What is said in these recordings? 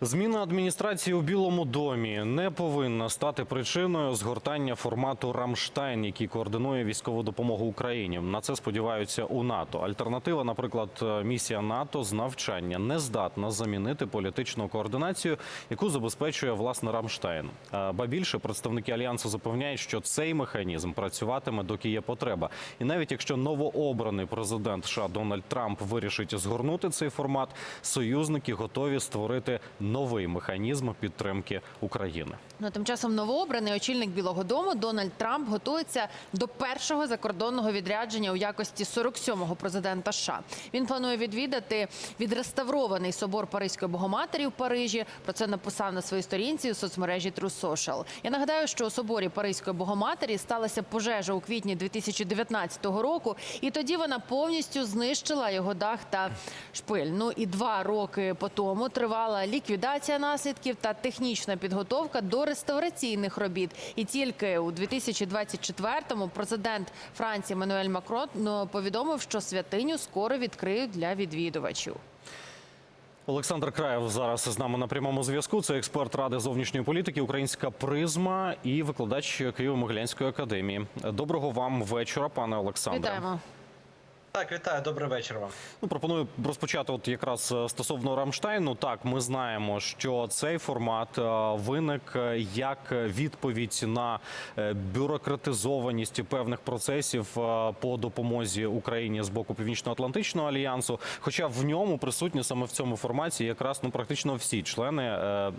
Зміна адміністрації у Білому домі не повинна стати причиною згортання формату Рамштайн, який координує військову допомогу Україні. На це сподіваються у НАТО. Альтернатива, наприклад, місія НАТО з навчання не здатна замінити політичну координацію, яку забезпечує власне Рамштайн. Ба більше представники альянсу запевняють, що цей механізм працюватиме, доки є потреба. І навіть якщо новообраний президент США Дональд Трамп вирішить згорнути цей формат, союзники готові створити новий механізм підтримки України. Ну, тим часом новообраний очільник Білого Дому Дональд Трамп готується до першого закордонного відрядження у якості 47-го президента США. Він планує відвідати відреставрований собор Паризької Богоматері в Парижі. Про це написав на своїй сторінці у соцмережі True Social. Я нагадаю, що у соборі Паризької Богоматері сталася пожежа у квітні 2019 року, і тоді вона повністю знищила його дах та шпиль. Ну і два роки по тому тривала ліквідація наслідків та технічна підготовка до реставраційних робіт. І тільки у 2024-му президент Франції Мануель Макрон ну, повідомив, що святиню скоро відкриють для відвідувачів. Олександр Краєв зараз з нами на прямому зв'язку. Це експерт ради зовнішньої політики, українська призма і викладач Києво-Могилянської академії. Доброго вам вечора, пане Олександре. Вітаємо. Так, вітаю, добрий вечір вам. Ну, пропоную розпочати от якраз е, стосовно Рамштайну. Так, ми знаємо, що цей формат е, виник е, як відповідь на бюрократизованість певних процесів по допомозі Україні з боку Північно-Атлантичного альянсу. Хоча в ньому присутні саме в цьому форматі якраз ну практично всі члени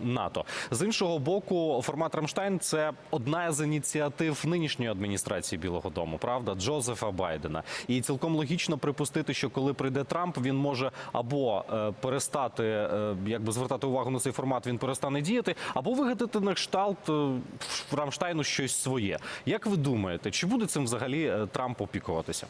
НАТО. З іншого боку, формат Рамштайн це одна з ініціатив нинішньої адміністрації Білого Дому, правда, Джозефа Байдена. І цілком логічно припустити, що коли прийде Трамп, він може або е, перестати е, якби звертати увагу на цей формат, він перестане діяти, або вигадати на кшталт е, Рамштайну щось своє. Як ви думаєте, чи буде цим взагалі Трамп опікуватися?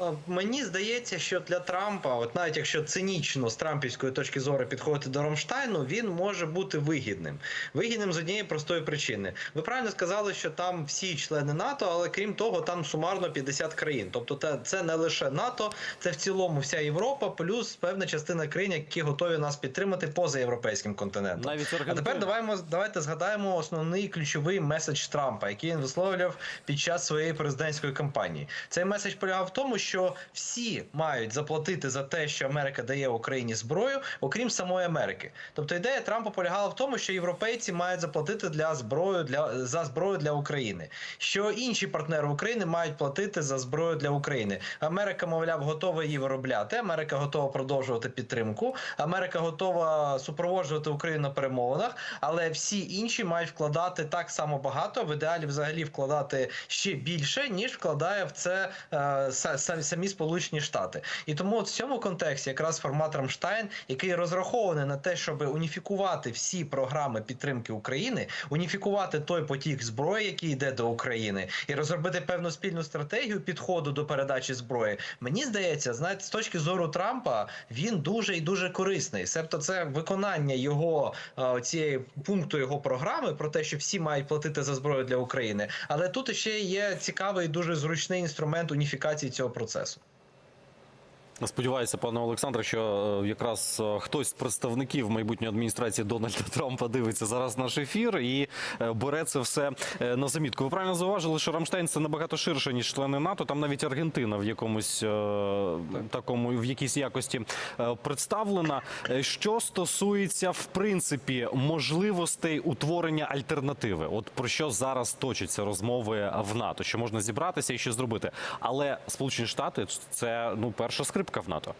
Е, Мені здається, що для Трампа, от навіть якщо цинічно з трампівської точки зору підходити до Рамштайну, він може бути вигідним. Вигідним з однієї простої причини. Ви правильно сказали, що там всі члени НАТО, але крім того, там сумарно 50 країн. Тобто, це не лише НАТО, це в цілому вся Європа, плюс певна частина країн, які готові нас підтримати поза європейським континентом. Навіть А тепер давайте, давайте згадаємо основний ключовий меседж Трампа, який він висловлював під час своєї президентської кампанії. Цей меседж полягав в тому, що всі мають заплатити за те, що Америка дає Україні зброю, окрім самої Америки. Тобто ідея Трампа полягала в тому, що європейці мають заплатити для зброю для за зброю для України, що інші партнери України мають платити за зброю для України. Америка, мовляв, готова її виробляти. Америка готова продовжувати підтримку. Америка готова супроводжувати Україну на перемовинах, але всі інші мають вкладати так само багато, в ідеалі взагалі вкладати ще більше, ніж вкладає в це е, самі Сполучені Штати. І тому от в цьому контексті якраз формат Рамштайн, який розрахований на те, щоб уніфікувати всі програми підтримки України, уніфікувати той потік зброї, який йде до України, і розробити певну спільну стратегію підходу до передачі зброї. Мені здається, знаєте, з точки зору Трампа він дуже і дуже корисний. Себто, це виконання його е, цієї пункту його програми про те, що всі мають платити за зброю для України. Але тут ще є цікавий дуже зручний інструмент уніфікації цього процесу. processo. Сподіваюся, пане Олександре, що е, якраз е, хтось з представників майбутньої адміністрації Дональда Трампа дивиться зараз наш ефір і е, бере це все на замітку. Ви правильно зауважили, що Рамштайн це набагато ширше ніж члени НАТО. Там навіть Аргентина в якомусь такому в якійсь якості представлена. Що стосується в принципі можливостей утворення альтернативи, от про що зараз точаться розмови в НАТО, що можна зібратися і що зробити, але Сполучені Штати це ну перша скрипка в НАТО.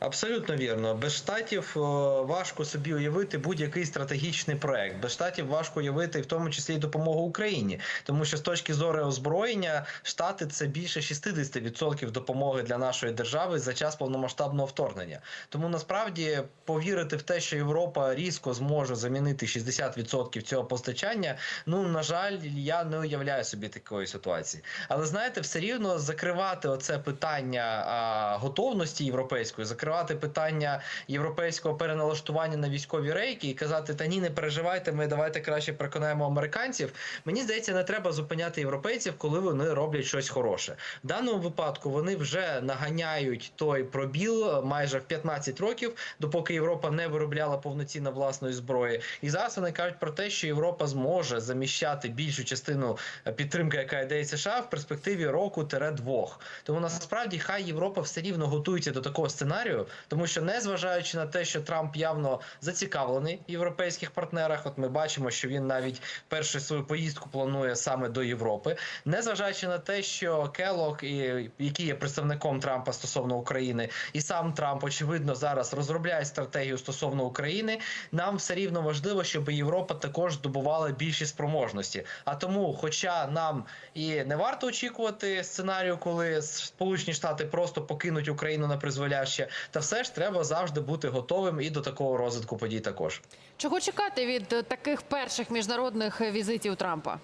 Абсолютно вірно. Без штатів е, важко собі уявити будь-який стратегічний проект. Без штатів важко уявити в тому числі і допомогу Україні, тому що з точки зору озброєння штати це більше 60% допомоги для нашої держави за час повномасштабного вторгнення. Тому насправді повірити в те, що Європа різко зможе замінити 60% цього постачання. Ну на жаль, я не уявляю собі такої ситуації. Але знаєте, все рівно закривати оце питання готовності європейської, закривати закривати питання європейського переналаштування на військові рейки і казати, та ні, не переживайте, ми давайте краще переконаємо американців. Мені здається, не треба зупиняти європейців, коли вони роблять щось хороше. В даному випадку вони вже наганяють той пробіл майже в 15 років, допоки Європа не виробляла повноцінно власної зброї. І зараз вони кажуть про те, що Європа зможе заміщати більшу частину е, підтримки, яка йде США, в перспективі року-двох. Тому насправді хай Європа все рівно готується до такого сценарію, тому що незважаючи на те, що Трамп явно зацікавлений в європейських партнерах, от ми бачимо, що він навіть першу свою поїздку планує саме до Європи, незважаючи на те, що Келлог, і який є представником Трампа стосовно України, і сам Трамп очевидно зараз розробляє стратегію стосовно України. Нам все рівно важливо, щоб Європа також здобувала більші спроможності. А тому, хоча нам і не варто очікувати сценарію, коли Сполучені Штати просто покинуть Україну на призволяще, та все ж треба завжди бути готовим і до такого розвитку подій також. Чого чекати від е, таких перших міжнародних е, візитів Трампа?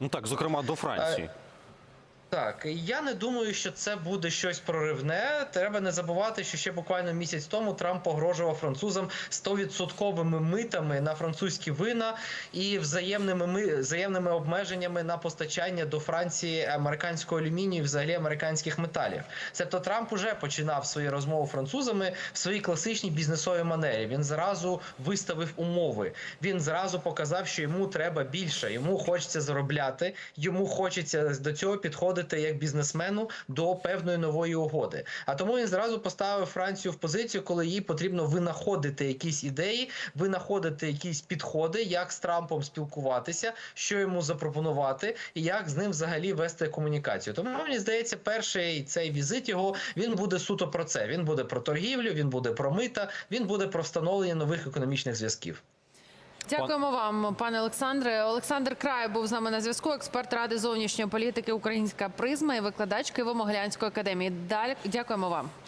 Ну так, зокрема, до Франції. Так, я не думаю, що це буде щось проривне. Треба не забувати, що ще буквально місяць тому Трамп погрожував французам 100% митами на французькі вина і взаємними ми взаємними обмеженнями на постачання до Франції американського алюмінію, і взагалі американських металів. Тобто Трамп уже починав свої розмови французами в своїй класичній бізнесовій манері. Він зразу виставив умови. Він зразу показав, що йому треба більше. Йому хочеться заробляти, йому хочеться до цього підходити як бізнесмену до певної нової угоди. А тому він зразу поставив Францію в позицію, коли їй потрібно винаходити якісь ідеї, винаходити якісь підходи, як з Трампом спілкуватися, що йому запропонувати, і як з ним взагалі вести комунікацію. Тому мені здається, перший цей візит його він буде суто про це. Він буде про торгівлю, він буде про мита, він буде про встановлення нових економічних зв'язків. Дякуємо вам, пане Олександре. Олександр Край був з нами на зв'язку. Експерт ради зовнішньої політики Українська призма і викладач Києво-Могилянської академії. Далі дякуємо вам.